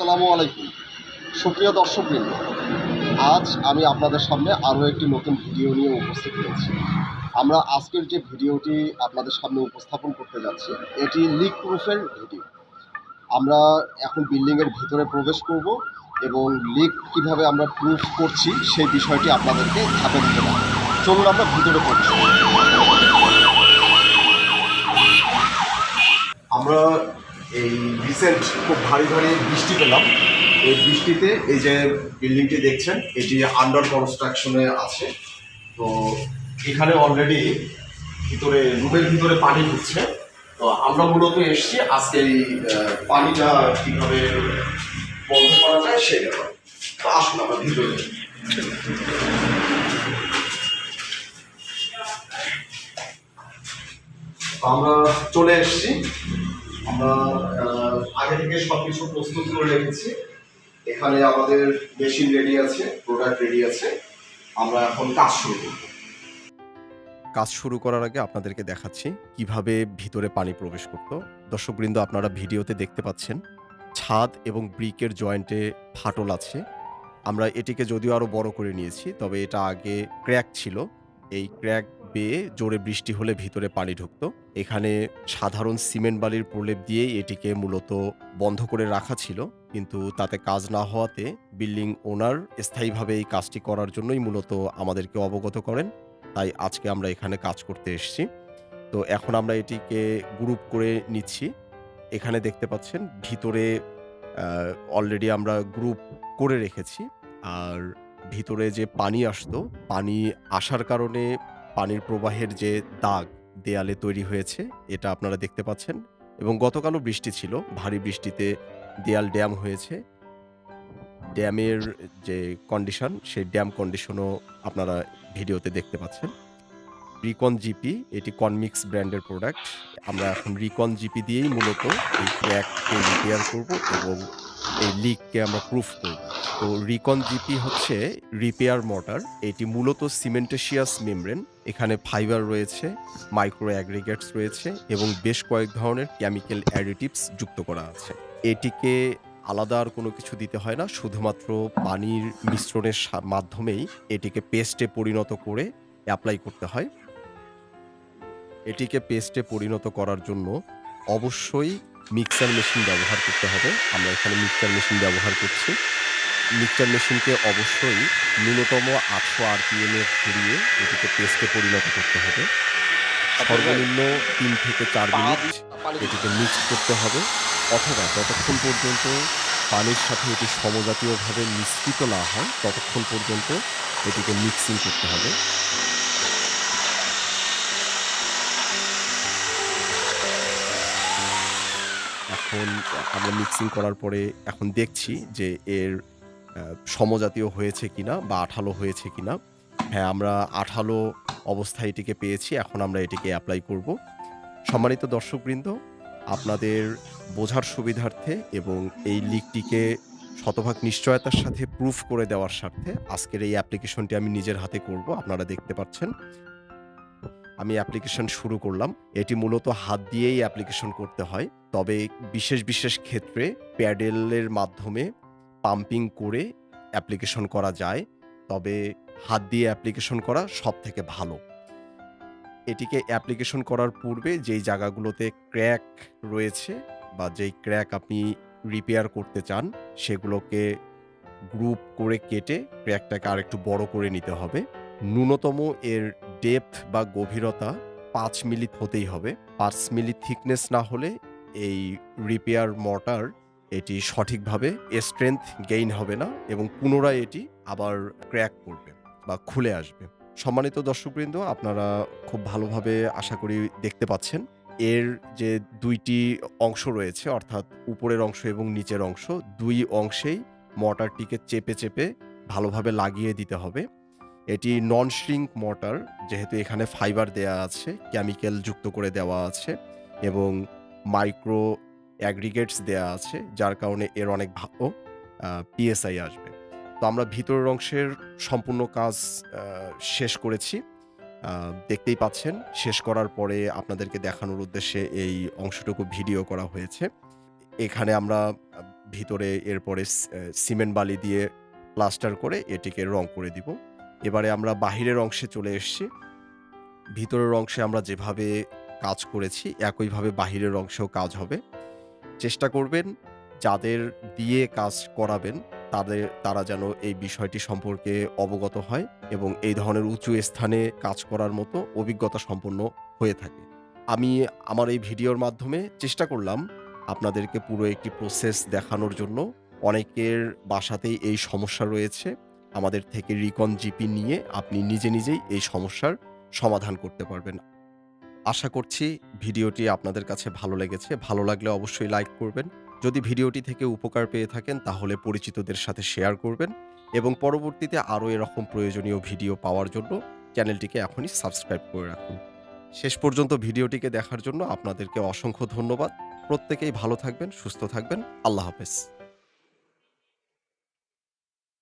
আসসালামু আলাইকুম। সুপ্রিয় দর্শকবৃন্দ, আজ আমি আপনাদের সামনে আরও একটি নতুন ভিডিও নিয়ে উপস্থিত হয়েছি। আমরা আজকের যে ভিডিওটি আপনাদের সামনে উপস্থাপন করতে যাচ্ছি, এটি লিক প্রুফের ভিডিও। আমরা এখন বিল্ডিংয়ের ভিতরে প্রবেশ করব এবং লিক কীভাবে আমরা প্রুফ করছি সেই বিষয়টি আপনাদেরকে ধাপে দিতে পারি চলুন আমরা ভিতরে প্রবেশ আমরা এই রিসেন্ট খুব ভারী ভারী বৃষ্টি পেলাম। এই বৃষ্টিতে এই যে বিল্ডিংটি দেখছেন, এটি আন্ডার কনস্ট্রাকশনে আছে। তো এখানে অলরেডি ভিতরে, রুমের ভিতরে পানি ঢুকছে। তো আমরা মূলত এসেছি, আজকে এই পানিটা কীভাবে বন্ধ করা যায় ব্যাপারে। তো আসুন আমরা ভিতরে আমরা চলে এসেছি। আমরা আগে থেকে সব কিছু প্রস্তুত করে রেখেছি। এখানে আমাদের মেশিন রেডি আছে প্রোডাক্ট রেডি আছে। আমরা এখন কাজ শুরু করব। কাজ শুরু করার আগে আপনাদেরকে দেখাচ্ছি কীভাবে ভিতরে পানি প্রবেশ করত। দর্শকবৃন্দ, আপনারা ভিডিওতে দেখতে পাচ্ছেন, ছাদ এবং ব্রিকের জয়েন্টে ফাটল আছে। আমরা এটিকে যদিও আরও বড় করে নিয়েছি, তবে এটা আগে ক্র্যাক ছিল। এই ক্র্যাক বেয়ে জোরে বৃষ্টি হলে ভিতরে পানি ঢুকতো। এখানে সাধারণ সিমেন্ট বালির প্রলেপ দিয়েই এটিকে মূলত বন্ধ করে রাখা ছিল। কিন্তু তাতে কাজ না হওয়াতে বিল্ডিং ওনার স্থায়ীভাবে এই কাজটি করার জন্যই মূলত আমাদেরকে অবগত করেন। তাই আজকে আমরা এখানে কাজ করতে এসেছি। তো এখন আমরা এটিকে গ্রুপ করে নিচ্ছি। এখানে দেখতে পাচ্ছেন, ভিতরে অলরেডি আমরা গ্রুপ করে রেখেছি। আর ভিতরে যে পানি আসতো, পানি আসার কারণে পানির প্রবাহের যে দাগ দেয়ালে তৈরি হয়েছে, এটা আপনারা দেখতে পাচ্ছেন। এবং গতকালও বৃষ্টি ছিল, ভারী বৃষ্টিতে দেয়াল ড্যাম হয়েছে। ড্যামের যে কন্ডিশন, সেই ড্যাম কন্ডিশনও আপনারা ভিডিওতে দেখতে পাচ্ছেন। রিকন জিপি, এটি কনমিক্স ব্র্যান্ডের প্রোডাক্ট। আমরা এখন রিকন জিপি দিয়েই মূলত এই ক্র্যাককে রিপেয়ার করব এবং এই লিককে আমরা প্রুফ করব। তো রিকন জিপি হচ্ছে রিপেয়ার মোটর এটি মূলত সিমেন্টেশিয়াস মেমব্রেন। এখানে ফাইবার রয়েছে মাইক্রো অ্যাগ্রিগেটস রয়েছে এবং বেশ কয়েক ধরনের কেমিক্যাল অ্যাডিটিভস যুক্ত করা আছে। এটিকে আলাদা আর কোনো কিছু দিতে হয় না, শুধুমাত্র পানির মিশ্রণের মাধ্যমেই এটিকে পেস্টে পরিণত করে অ্যাপ্লাই করতে হয়। এটিকে পেস্টে পরিণত করার জন্য অবশ্যই মিক্সার মেশিন ব্যবহার করতে হবে। আমরা এখানে মিক্সার মেশিন ব্যবহার করছি। মিক্সচার মেশিনকে অবশ্যই ন্যূনতম আটশো আরপিএম এ ঘুরিয়ে এটিকে পেস্টে পরিণত করতে হবে। সর্বনিম্ন তিন থেকে চার মিনিট এটিকে মিক্স করতে হবে অথবা যতক্ষণ পর্যন্ত পানির সাথে এটি সমজাতীয়ভাবে মিশ্রিত না হয় ততক্ষণ পর্যন্ত এটিকে মিক্সিং করতে হবে। এখন আমরা মিক্সিং করার পরে এখন দেখছি যে এর সমজাতীয় হয়েছে কিনা বা আঠালো হয়েছে কিনা। হ্যাঁ আমরা আঠালো অবস্থায় এটিকে পেয়েছি, এখন আমরা এটিকে অ্যাপ্লাই করব। সম্মানিত দর্শকবৃন্দ, আপনাদের বোঝার সুবিধার্থে এবং এই লিকটিকে শতভাগ নিশ্চয়তার সাথে প্রুফ করে দেওয়ার স্বার্থে আজকের এই অ্যাপ্লিকেশনটি আমি নিজের হাতে করব, আপনারা দেখতে পাচ্ছেন। আমি অ্যাপ্লিকেশন শুরু করলাম। এটি মূলত হাত দিয়েই অ্যাপ্লিকেশন করতে হয়। তবে বিশেষ বিশেষ ক্ষেত্রে প্যাডেলের মাধ্যমে পাম্পিং করে অ্যাপ্লিকেশন করা যায়, তবে হাত দিয়ে অ্যাপ্লিকেশন করা সব থেকে ভালো। এটিকে অ্যাপ্লিকেশন করার পূর্বে যেই জায়গাগুলোতে ক্র্যাক রয়েছে বা যেই ক্র্যাক আপনি রিপেয়ার করতে চান, সেগুলোকে গ্রুপ করে কেটে ক্র্যাকটাকে আর একটু বড় করে নিতে হবে। ন্যূনতম এর ডেপথ বা গভীরতা পাঁচ মিলি হতেই হবে। পাঁচ মিলি থিকনেস না হলে এই রিপেয়ার মর্টার এটি সঠিকভাবে স্ট্রেংথ গেইন হবে না এবং পুনরায় এটি আবার ক্র্যাক করবে বা খুলে আসবে। সম্মানিত দর্শকবৃন্দ, আপনারা খুব ভালোভাবে আশা করি দেখতে পাচ্ছেন, এর যে দুইটি অংশ রয়েছে, অর্থাৎ উপরের অংশ এবং নিচের অংশ, দুই অংশেই মর্টারটিকে চেপে চেপে ভালোভাবে লাগিয়ে দিতে হবে। এটি নন শ্রিঙ্ক মর্টার যেহেতু এখানে ফাইবার দেয়া আছে কেমিক্যাল যুক্ত করে দেওয়া আছে এবং মাইক্রো অ্যাগ্রিগেটস দেয়া আছে, যার কারণে এর অনেক ভালো পিএসআই আসবে তো আমরা ভিতরের অংশের সম্পূর্ণ কাজ শেষ করেছি দেখতেই পাচ্ছেন, শেষ করার পরে আপনাদেরকে দেখানোর উদ্দেশ্যে এই অংশটুকু ভিডিও করা হয়েছে এখানে আমরা ভিতরে এরপরে সিমেন্ট বালি দিয়ে প্লাস্টার করে এটিকে রং করে দিব। এবারে আমরা বাহিরের অংশে চলে এসছি। ভিতরের অংশে আমরা যেভাবে কাজ করেছি, একইভাবে বাহিরের অংশেও কাজ হবে। চেষ্টা করবেন, যাদের দিয়ে কাজ করাবেন, তাদের, তারা যেন এই বিষয়টি সম্পর্কে অবগত হয় এবং এই ধরনের উঁচু স্থানে কাজ করার মতো অভিজ্ঞতা সম্পন্ন হয়ে থাকে। আমি আমার এই ভিডিওর মাধ্যমে চেষ্টা করলাম আপনাদেরকে পুরো একটি প্রসেস দেখানোর জন্য। অনেকের বাসাতেই এই সমস্যা রয়েছে। আমাদের থেকে রিকন জিপি নিয়ে আপনি নিজে নিজেই এই সমস্যার সমাধান করতে পারবেন। আশা করছি ভিডিওটি আপনাদের কাছে ভালো লেগেছে। ভালো লাগলে অবশ্যই লাইক করবেন। যদি ভিডিওটি থেকে উপকার পেয়ে থাকেন তাহলে পরিচিতদের সাথে শেয়ার করবেন এবং পরবর্তীতে আরও এরকম প্রয়োজনীয় ভিডিও পাওয়ার জন্য চ্যানেলটিকে এখনই সাবস্ক্রাইব করে রাখুন। শেষ পর্যন্ত ভিডিওটিকে দেখার জন্য আপনাদেরকে অসংখ্য ধন্যবাদ। প্রত্যেকেই ভালো থাকবেন, সুস্থ থাকবেন। আল্লাহ হাফেজ।